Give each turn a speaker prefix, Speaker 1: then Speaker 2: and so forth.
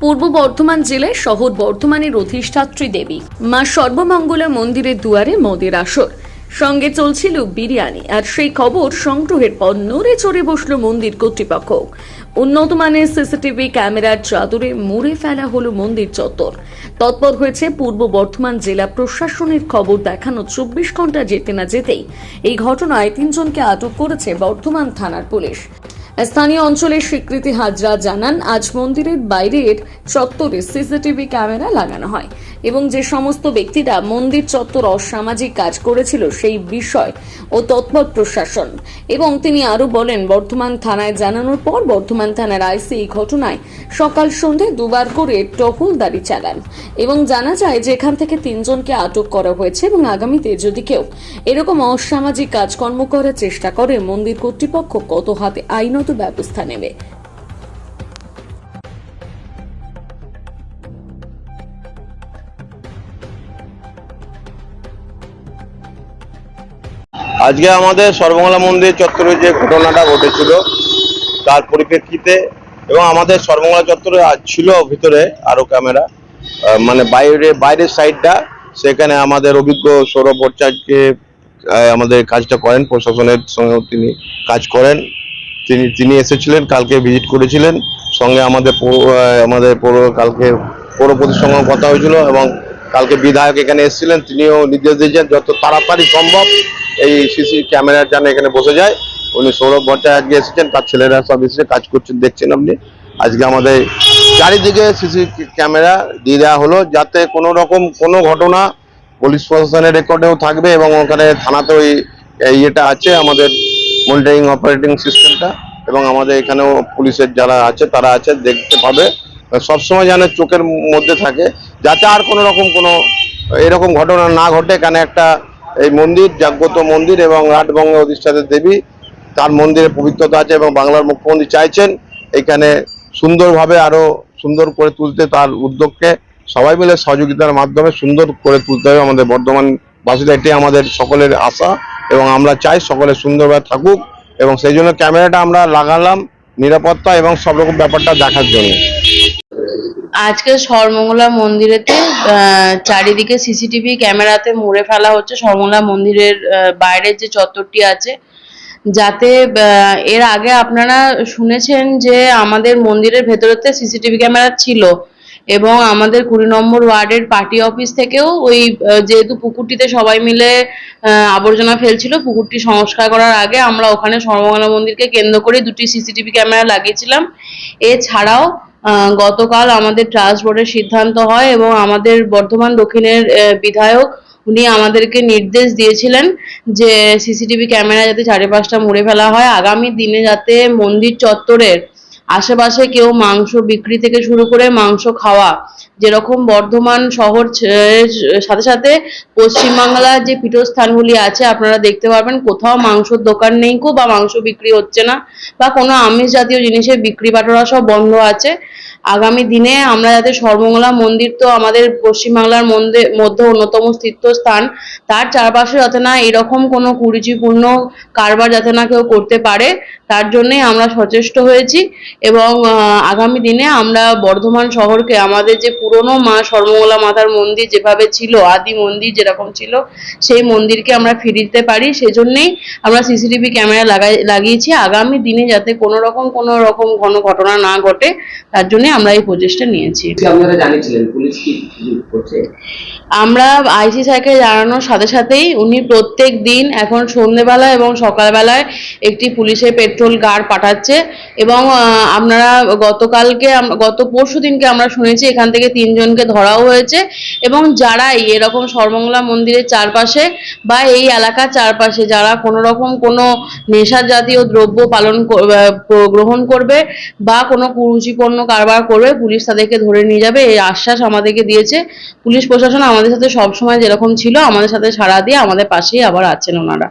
Speaker 1: পূর্ব বর্ধমান জেলায় শহর বর্ধমানের অধিষ্ঠাত্রী দেবী। মা সর্বমঙ্গলা মন্দিরের দুয়ারে মদের আসর। সঙ্গে চলছিল বিরিয়ানি আর সেই খবর সংগ্রহের পর নড়ে চড়ে বসল মন্দির কর্তৃপক্ষ। উন্নত মানের সিসিটিভি ক্যামেরার চাদরে মুড়ে ফেলা হলো মন্দির চত্বর। তৎপর হয়েছে পূর্ব বর্ধমান জেলা প্রশাসনের খবর দেখানো চব্বিশ ঘণ্টা যেতে না যেতেই এই ঘটনায় তিনজনকে আটক করেছে বর্ধমান থানার পুলিশ। স্থানীয় অঞ্চলের স্বীকৃতি হাজরা জানান আজ মন্দিরের বাইরের চত্বরে সিসিটিভি ক্যামেরা লাগানো হয়। এবং যে সমস্ত ব্যক্তিরা মন্দির চত্বর অসামাজিক কাজ করেছিল সেই বিষয় ও তৎপর প্রশাসন। এবং তিনি আরও বলেন, বর্ধমান থানায় জানানোর পর বর্ধমান থানার আইসি এই ঘটনায় সকাল সন্ধে দুবার করে টহলদারি চালান। এবং জানা যায় যে এখান থেকে তিনজনকে আটক করা হয়েছে এবং আগামীতে যদি কেউ এরকম অসামাজিক কাজকর্ম করার চেষ্টা করে, মন্দির কর্তৃপক্ষ কত হাতে আইনত ব্যবস্থা নেবে?
Speaker 2: আজকে আমাদের সর্বমঙ্গলা মন্দির চত্বরে যে ঘটনাটা ঘটেছিল, তার পরিপ্রেক্ষিতে এবং আমাদের সর্বমঙ্গলা চত্বরে আজ ছিল ভিতরে আরও ক্যামেরা মানে বাইরে, বাইরের সাইডটা, সেখানে আমাদের অভিজ্ঞ সৌরভ ভট্টাচার্যকে আমাদের কাজটা করেন, প্রশাসনের সঙ্গেও তিনি কাজ করেন। তিনি তিনি এসেছিলেন, কালকে ভিজিট করেছিলেন। সঙ্গে আমাদের পৌর- আমাদের পৌর, কালকে পৌরপতির সঙ্গে কথা হয়েছিল এবং কালকে বিধায়ক এখানে এসেছিলেন, তিনিও নির্দেশ দিয়েছেন যত তাড়াতাড়ি সম্ভব এই সিসি ক্যামেরার যেন এখানে বসে যায়। উনি সৌরভ ভট্টাচার্য এসেছেন, তার ছেলেরা সব এসেছে, কাজ করছেন, দেখছেন আপনি। আজকে আমাদের চারিদিকে সিসি ক্যামেরা দিয়ে দেওয়া হলো যাতে কোনো রকম কোনো ঘটনা পুলিশ প্রশাসনের রেকর্ডেও থাকবে এবং ওখানে থানাতেও এই এই ইয়েটা আছে, আমাদের মনিটরিং অপারেটিং সিস্টেমটা এবং আমাদের এখানেও পুলিশের যারা আছে, তারা আছে, দেখতে পাবে। সবসময় যেন চোখের মধ্যে থাকে। যাতে আর কোনো রকম কোনো এরকম ঘটনা না ঘটে এখানে একটা এই মন্দির, জাগ্রত মন্দির এবং রাটবঙ্গে অধিষ্ঠাতা দেবী তার মন্দিরে পবিত্রতা আছে এবং বাংলার মুখ্যমন্ত্রী চাইছেন এখানে সুন্দরভাবে আরও সুন্দর করে তুলতে তার উদ্যোগকে। সবাই মিলে সহযোগিতার মাধ্যমে সুন্দর করে তুলতে হবে আমাদের বর্ধমান বাসীরা এটাই আমাদের সকলের আশা এবং আমরা চাই সকলে সুন্দরভাবে থাকুক এবং সেই জন্য ক্যামেরাটা আমরা লাগালাম নিরাপত্তা এবং সব রকম ব্যাপারটা দেখার জন্য।
Speaker 3: আজকে সর্বমঙ্গলা মন্দিরেতে চারিদিকে সিসিটিভি ক্যামেরাতে মুড়ে ফেলা হচ্ছে। সর্বমঙ্গলা মন্দিরের বাইরের যে চত্বরটি আছে। যাতে এর আগে আপনারা শুনেছেন যে আমাদের মন্দিরের ভেতরেতে সিসিটিভি ক্যামেরা ছিল এবং আমাদের কুড়ি নম্বর ওয়ার্ডের পার্টি অফিস থেকেও ওই যেহেতু পুকুরটিতে সবাই মিলে আবর্জনা ফেলছিল, পুকুরটি সংস্কার করার আগে আমরা ওখানে সর্বমঙ্গলা মন্দিরকে কেন্দ্র করে দুটি সিসিটিভি ক্যামেরা লাগিয়েছিলাম। এছাড়াও গতকাল আমাদের ট্রাস্ট বোর্ডের সিদ্ধান্ত হয় এবং আমাদের বর্ধমান দক্ষিণের বিধায়ক উনি আমাদেরকে নির্দেশ দিয়েছিলেন যে সিসিটিভি ক্যামেরা যাতে চারিপাশটা মুড়ে ফেলা হয়। আগামী দিনে যাতে মন্দির চত্বরের আশেপাশে কেউ মাংস বিক্রি থেকে শুরু করে মাংস খাওয়া, যেরকম বর্ধমান শহর সাথে সাথে পশ্চিমবাংলার যে পীঠস্থানগুলি আছে, আপনারা দেখতে পারবেন, কোথাও মাংসর দোকান নেই বা মাংস বিক্রি হচ্ছে না বা কোনো আমিষ জাতীয় জিনিসের বিক্রি বাটোরা সব বন্ধ আছে। আগামী দিনে আমরা যাতে সর্বমঙ্গলা মন্দির তো আমাদের পশ্চিমবাংলার মধ্যে মধ্যে অন্যতম তীর্থস্থান, তার চারপাশে যাতে না এরকম কোনো কুরুচিপূর্ণ কারবার যাতে না কেউ করতে পারে, তার জন্যই আমরা সচেষ্ট হয়েছি। এবং আগামী দিনে আমরা বর্ধমান শহরকে, আমাদের যে পুরনো মা সর্বমঙ্গলা মাতার মন্দির যেভাবে ছিল, আদি মন্দির যেরকম ছিল, সেই মন্দিরকে আমরা ফিরিয়ে দিতে পারি। সেজন্যেই আমরা সিসিটিভি ক্যামেরা লাগাই, লাগিয়েছি। আগামী দিনে যাতে কোনো রকম কোনো রকম কোনো ঘটনা না ঘটে, তার জন্য আমরা এই প্রচেষ্টা নিয়েছি।
Speaker 4: আপনারা জানিয়েছিলেন পুলিশ কি কি করছে?
Speaker 3: আমরা আইসি স্যারকে জানানোর সাথে সাথেই উনি প্রত্যেক দিন এখন সন্ধেবেলা এবং সকালবেলায় একটি পুলিশের পেট্রোল গার্ড পাঠাচ্ছে এবং আপনারা গতকালকে গত পরশু দিনকে আমরা শুনেছি এখান থেকে তিনজনকে ধরাও হয়েছে এবং যারাই এরকম সর্বমঙ্গলা মন্দিরের চারপাশে বা এই এলাকার চারপাশে যারা কোনো রকম কোনো নেশা জাতীয় দ্রব্য পালন গ্রহণ করবে বা কোনো কুরুচিপূর্ণ কারবার করবে, পুলিশ তাদেরকে ধরে নিয়ে যাবে। এই আশ্বাস আমাদেরকে দিয়েছে। পুলিশ প্রশাসন আমাদের সাথে সবসময় যেরকম ছিল, আমাদের সাথে সাড়া দিয়ে আমাদের পাশেই আবার আছেন ওনারা।